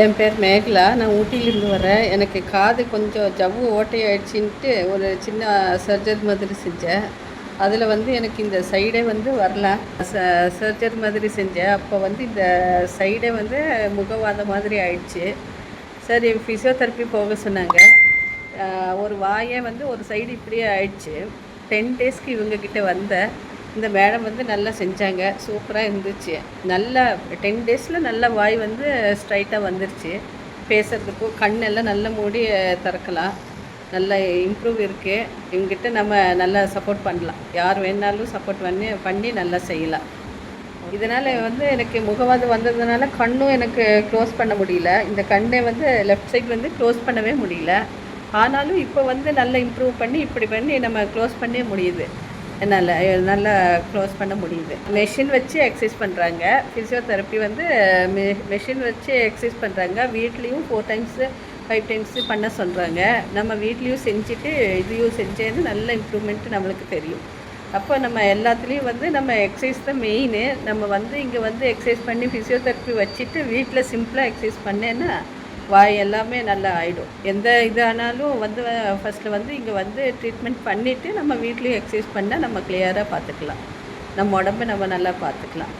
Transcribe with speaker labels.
Speaker 1: என் பேர் மேகலா. நான் ஊட்டியிலேருந்து வரேன் எனக்கு காது கொஞ்சம் ஜவ்வு ஓட்டையாயிடுச்சின்ட்டு ஒரு சின்ன சர்ஜரி மாதிரி செஞ்சேன். அதில் வந்து எனக்கு இந்த சைடே வந்து வரல. ச சர்ஜரி மாதிரி செஞ்சேன். அப்போ வந்து இந்த சைடே வந்து முகவாத மாதிரி ஆயிடுச்சு. சரி ஃபிசியோதெரப்பி போக சொன்னாங்க. ஒரு வாயே வந்து ஒரு சைடு இப்படியே ஆயிடுச்சு. டென் டேஸ்க்கு இவங்கக்கிட்ட வந்தேன். இந்த மேடம் வந்து நல்லா செஞ்சாங்க. சூப்பராக இருந்துச்சு. நல்லா டென் டேஸில் நல்ல வாய் வந்து ஸ்ட்ரைட்டாக வந்துருச்சு. பேசுகிறதுக்கும் கண்ணெல்லாம் நல்லா மூடி திறக்கலாம். நல்லா இம்ப்ரூவ் இருக்குது இவங்ககிட்ட நம்ம நல்லா சப்போர்ட் பண்ணலாம். யார் வேணாலும் சப்போர்ட் பண்ணி பண்ணி நல்லா செய்யலாம். இதனால் வந்து எனக்கு முகவாது வந்ததுனால கண்ணும் எனக்கு க்ளோஸ் பண்ண முடியல. இந்த கண்ணை வந்து லெஃப்ட் சைட் வந்து க்ளோஸ் பண்ணவே முடியல. ஆனாலும் இப்போ வந்து நல்லா இம்ப்ரூவ் பண்ணி இப்படி பண்ணி நம்ம க்ளோஸ் பண்ணியே முடியுது. என்னால் நல்லா க்ளோஸ் பண்ண முடியுது. மெஷின் வச்சு எக்ஸசைஸ் பண்ணுறாங்க ஃபிசியோதெரப்பி வந்து மெ மெஷின் வச்சு எக்ஸசைஸ் பண்ணுறாங்க வீட்லேயும் ஃபோர் டைம்ஸு ஃபைவ் டைம்ஸு பண்ண சொல்கிறாங்க நம்ம வீட்லேயும் செஞ்சுட்டு இதையும் செஞ்சேன்னு நல்ல இம்ப்ரூவ்மெண்ட் நம்மளுக்கு தெரியும். அப்போ நம்ம எல்லாத்துலேயும் வந்து நம்ம எக்ஸசைஸ் தான் மெயின் நம்ம வந்து இங்கே வந்து எக்ஸசைஸ் பண்ணி ஃபிசியோதெரப்பி வச்சுட்டு வீட்டில் சிம்பிளாக எக்ஸசைஸ் பண்ணேன்னா வாய் எல்லாமே நல்லா ஆகிடும் எந்த இதானாலும் வந்து ஃபஸ்ட்டில் வந்து இங்கே வந்து ட்ரீட்மெண்ட் பண்ணிவிட்டு நம்ம வீட்லேயும் எக்ஸசைஸ் பண்ணால் நம்ம கிளியராக பார்த்துக்கலாம் நம்ம உடம்ப நம்ம நல்லா பார்த்துக்கலாம்